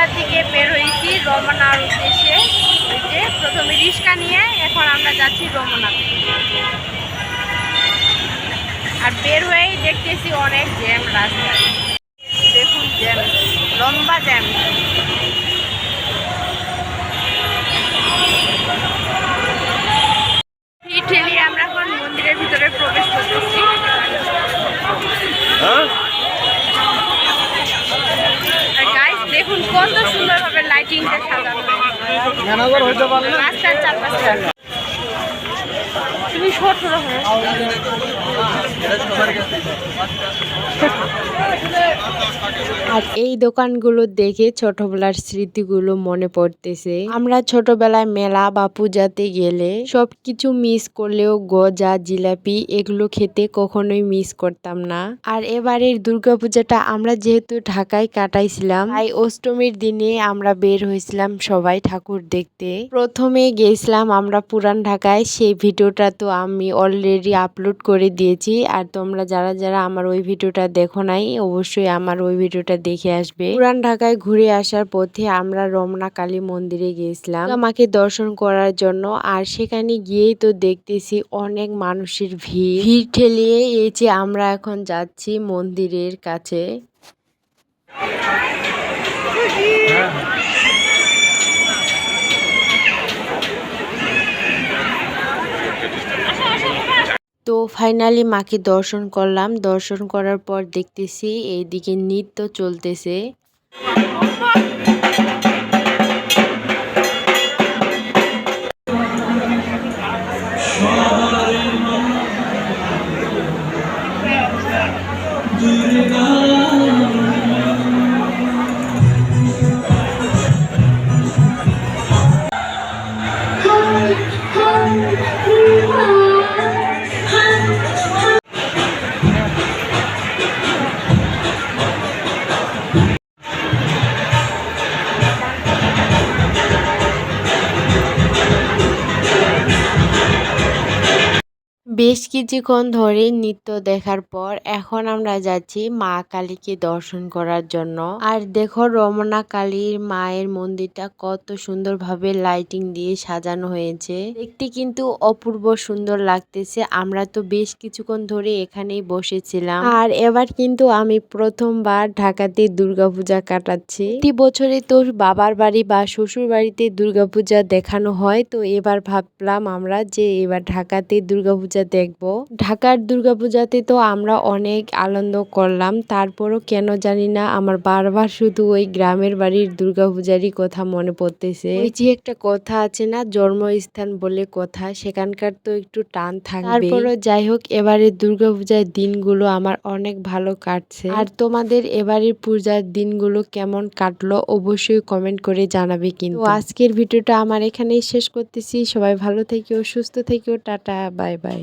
বাসা থেকে বের হয়েছি রমনার উদ্দেশ্যে। ওই যে প্রথমে রিক্সা নিয়ে এখন আমরা যাচ্ছি রমনা আর বের হয়েই দেখতেছি অনেক জ্যাম রাস্তায়। ম্যানেজার হইতে পারলে। তুমি ছোট হয়ে। আর এই দোকানগুলো দেখে ছোটবেলার স্মৃতিগুলো মনে পড়তেছে। আমরা ছোটবেলায় মেলা বা পূজাতে গেলে সবকিছু মিস করলেও গজা, জিলাপি এগুলো খেতে কখনোই মিস করতাম না। আর এবারের দুর্গাপূজাটা আমরা যেহেতু ঢাকায় কাটাইছিলাম, তাই অষ্টমীর দিনে আমরা বের হয়েছিলাম সবাই ঠাকুর দেখতে। প্রথমে গেছিলাম আমরা পুরান ঢাকায়, সেই ভিডিওটা তো আমি অলরেডি আপলোড করে দিয়েছি। আর তোমরা যারা যারা আমার ওই ভিডিওটা দেখো নাই, অবশ্যই আমার ওই ভিডিওটা দেখে আসবে। পুরান ঢাকায় ঘুরে আসার পথে আমরা রমনা কালী মন্দিরে গিয়েছিলাম। আমাকে দর্শন করার জন্য, আর সেখানে গিয়েই তো দেখতেছি অনেক মানুষের ভিড়। ভিড় ঠেলিয়ে এই যে আমরা এখন যাচ্ছি মন্দিরের কাছে। তো ফাইনালি মাকে দর্শন করলাম দর্শন করার পর দেখতেছি এইদিকে নৃত্য চলতেছে বেশ কিছুক্ষণ ধরে নৃত্য দেখার পর এখন আমরা যাচ্ছি মা কালীকে দর্শন করার জন্য। আর দেখো রমনা কালীর মায়ের মন্দিরটা কত সুন্দরভাবে লাইটিং দিয়ে সাজানো হয়েছে। দেখতে কিন্তু অপূর্ব সুন্দর লাগতেছে। আমরা তো বেশ কিছুক্ষণ ধরে এখানেই বসেছিলাম। আর এবার কিন্তু আমি প্রথমবার ঢাকাতে দুর্গাপূজা কাটাচ্ছি। প্রতি বছরে তো বাবার বাড়ি বা শ্বশুর বাড়িতে দুর্গাপূজা দেখানো হয়। তো এবার ভাবলাম আমরা যে এবার ঢাকাতে দুর্গাপূজা দেখব। ঢাকার দুর্গাপূজাতে তো আমরা অনেক আনন্দ করলাম তারপরও কেন জানি না আমার বারবার শুধু ওই গ্রামের বাড়ির দুর্গাপূজারই কথা মনে পড়তেছে। ওই যে একটা কথা আছে না জন্মস্থান বলে কথা সেখানকার তো একটু টান থাকবে তারপরও যাই হোক এবারে দুর্গাপূজার দিনগুলো আমার অনেক ভালো কাটছে। আর তোমাদের এবারের পূজার দিনগুলো কেমন কাটলো অবশ্যই কমেন্ট করে জানাবে কিন্তু। আজকের ভিডিওটা আমার এখানেই শেষ করতেছি। সবাই ভালো থেকেও সুস্থ থেকেও টাটা বাই বাই।